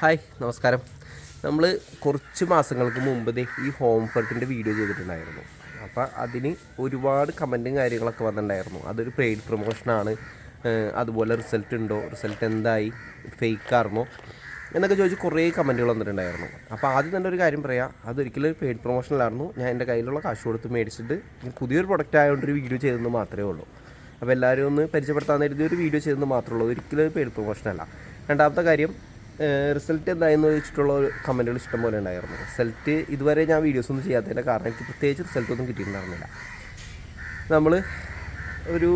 Hi നമസ്കാരം. നമ്മൾ കുറച്ച് മാസങ്ങൾക്ക് മുമ്പ് ഈ ഹോം ഫർട്ടിന്റെ വീഡിയോ ചെയ്തിട്ടുണ്ടായിരുന്നു. അപ്പോൾ അതിന് ഒരുപാട് കമന്റും കാര്യങ്ങളൊക്കെ വന്നിട്ടുണ്ടായിരുന്നു. അതൊരു പെയ്ഡ് പ്രൊമോഷനാണ് അതുപോലെ റിസൾട്ട് ഉണ്ടോ? റിസൾട്ട് എന്തായി? ഫേക്ക് ആർന്നോ എന്നൊക്കെ ചോദിച്ച് കുറേ കമന്റുകൾ വന്നിട്ടുണ്ടായിരുന്നു. അപ്പോൾ ആദ്യം തന്നെ ഒരു കാര്യം പറയാം അതൊരിക്കലും പെയ്ഡ് പ്രൊമോഷനിലായിരുന്നു ഞാൻ എന്റെ കയ്യിലുള്ള കാശ് കൊടുത്ത് മേടിച്ചിട്ട് പുതിയൊരു പ്രൊഡക്റ്റ് ആയതുകൊണ്ട് ഒരു വീഡിയോ ചെയ്തെന്ന് മാത്രമേ ഉള്ളൂ. അപ്പോൾ എല്ലാവരും ഒന്ന് പരിചയപ്പെടുത്താൻ കരുതി ഒരു വീഡിയോ ചെയ്തെന്ന് മാത്രമേ ഉള്ളൂ. ഒരിക്കലും ഒരു പെയ്ഡ് പ്രൊമോഷനല്ല രണ്ടാമത്തെ കാര്യം റിസൾട്ട് എന്തായെന്ന് ചോദിച്ചിട്ടുള്ള ഒരു ഇഷ്ടം പോലെ ഉണ്ടായിരുന്നു. റിസൾട്ട് ഇതുവരെ ഞാൻ വീഡിയോസ് ഒന്നും ചെയ്യാത്തതിന്റെ കാരണം എനിക്ക് പ്രത്യേകിച്ച് റിസൾട്ട് ഒന്നും കിട്ടിയിട്ടുണ്ടായിരുന്നില്ല നമ്മൾ ഒരു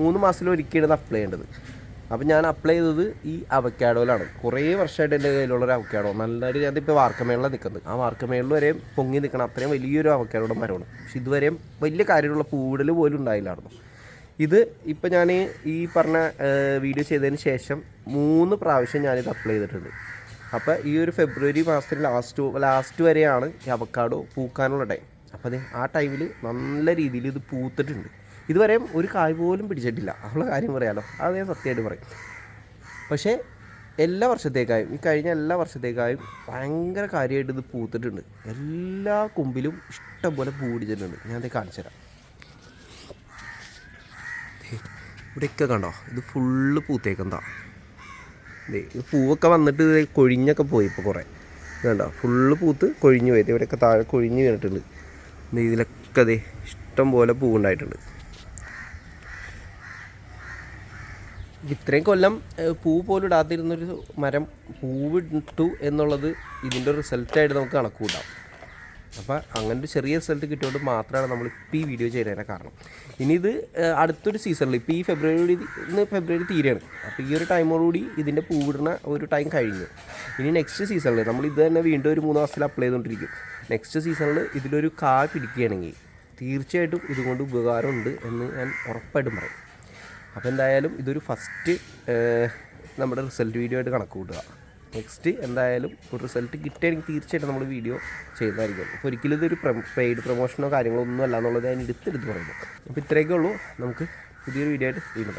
മൂന്ന് മാസത്തിൽ ഒരിക്കലാണ് അപ്ലൈ ചെയ്യേണ്ടത്. അപ്പോൾ ഞാൻ അപ്ലൈ ചെയ്തത് ഈ അവക്കാഡോയിലാണ്. കുറേ വർഷമായിട്ട് എന്റെ കയ്യിലുള്ള ഒരു അവക്കാഡോ. നല്ലൊരു ഞാനിപ്പോൾ വാർക്കമേളിലാണ് നിൽക്കുന്നത്. ആ വാർക്കമേളിൽ വരെ പൊങ്ങി നിൽക്കണം അത്രയും വലിയൊരു അവക്കാഡോയുടെ മരമാണ്. പക്ഷെ ഇതുവരെയും വലിയ കാര്യമുള്ള പൂവിടൽ പോലും ഉണ്ടായില്ലായിരുന്നു. ഇത് ഇപ്പം ഞാൻ ഈ പറഞ്ഞ വീഡിയോ ചെയ്തതിന് ശേഷം മൂന്ന് പ്രാവശ്യം ഞാനിത് അപ്ലൈ ചെയ്തിട്ടുണ്ട്. അപ്പോൾ ഈ ഒരു ഫെബ്രുവരി മാസത്തിൽ ലാസ്റ്റ് ലാസ്റ്റ് വരെയാണ് ഈ അവക്കാടോ പൂക്കാനുള്ള ടൈം അപ്പോൾ അത് ആ ടൈമിൽ നല്ല രീതിയിൽ ഇത് പൂത്തിട്ടുണ്ട്. ഇതുവരെയും ഒരു കായ് പോലും പിടിച്ചിട്ടില്ല. അവളെ കാര്യം പറയാമല്ലോ അത് ഞാൻ സത്യമായിട്ട് പറയും. പക്ഷേ എല്ലാ വർഷത്തേക്കായും ഈ കഴിഞ്ഞ എല്ലാ വർഷത്തേക്കായും ഭയങ്കര കാര്യമായിട്ട് ഇത് പൂത്തിട്ടുണ്ട്. എല്ലാ കൊമ്പിലും ഇഷ്ടംപോലെ പൂ പിടിച്ചിട്ടുണ്ട് ഞാൻ അത് കാണിച്ചു തരാം ഇവിടെയൊക്കെ കണ്ടോ? ഇത് ഫുള്ള് പൂത്തേക്കെന്താ ഇത് പൂവൊക്കെ വന്നിട്ട് ഇത് കൊഴിഞ്ഞൊക്കെ പോയി ഇപ്പോൾ കുറേ. കണ്ടോ? ഫുള്ള് പൂത്ത് കൊഴിഞ്ഞു പോയത് ഇവിടെയൊക്കെ താഴെ കൊഴിഞ്ഞു വീണിട്ടുണ്ട്. ഇതിലൊക്കെ അതെ ഇഷ്ടം പോലെ പൂവുണ്ടായിട്ടുണ്ട്. ഇത്രയും കൊല്ലം പൂ പോലും ഇടാതിരുന്നൊരു മരം പൂവിട്ടു എന്നുള്ളത് ഇതിന്റെ റിസൾട്ടായിട്ട് നമുക്ക് കണക്ക് കൂട്ടാം അപ്പോൾ അങ്ങനെ ഒരു ചെറിയ റിസൾട്ട് കിട്ടിയോണ്ട് മാത്രമാണ് നമ്മൾ ഇപ്പോൾ ഈ വീഡിയോ ചെയ്യുന്നതിന് കാരണം. ഇനി ഇത് അടുത്തൊരു സീസണിൽ ഇപ്പോൾ ഈ ഫെബ്രുവരി ഇന്ന് ഫെബ്രുവരി തീരെയാണ് അപ്പോൾ ഈ ഒരു ടൈമോടുകൂടി ഇതിന്റെ പൂവിടുന്ന ഒരു ടൈം കഴിഞ്ഞു. ഇനി നെക്സ്റ്റ് സീസണിൽ നമ്മൾ ഇത് തന്നെ വീണ്ടും ഒരു മൂന്ന് മാസത്തിൽ അപ്ലൈ ചെയ്തുകൊണ്ടിരിക്കും നെക്സ്റ്റ് സീസണിൽ ഇതിലൊരു കാ പിടിക്കുകയാണെങ്കിൽ തീർച്ചയായിട്ടും ഇതുകൊണ്ട് ഉപകാരമുണ്ട് എന്ന് ഞാൻ ഉറപ്പായിട്ടും പറയും. അപ്പോൾ എന്തായാലും ഇതൊരു ഫസ്റ്റ് നമ്മുടെ റിസൾട്ട് വീഡിയോ ആയിട്ട് കണക്ക് കൂട്ടുക. നെക്സ്റ്റ് എന്തായാലും ഒരു റിസൾട്ട് കിട്ടുകയാണെങ്കിൽ തീർച്ചയായിട്ടും നമ്മൾ വീഡിയോ ചെയ്യുന്നതായിരിക്കും. അപ്പോൾ ഒരിക്കലും ഇതൊരു പെയ്ഡ് പ്രൊമോഷനോ കാര്യങ്ങളോ ഒന്നും അല്ല എന്നുള്ളത് ഞാൻ എടുത്തെടുത്ത് പറയുന്നു. അപ്പോൾ ഇത്രയൊക്കെ ഉള്ളൂ. നമുക്ക് പുതിയൊരു വീഡിയോ ആയിട്ട് വീണ്ടും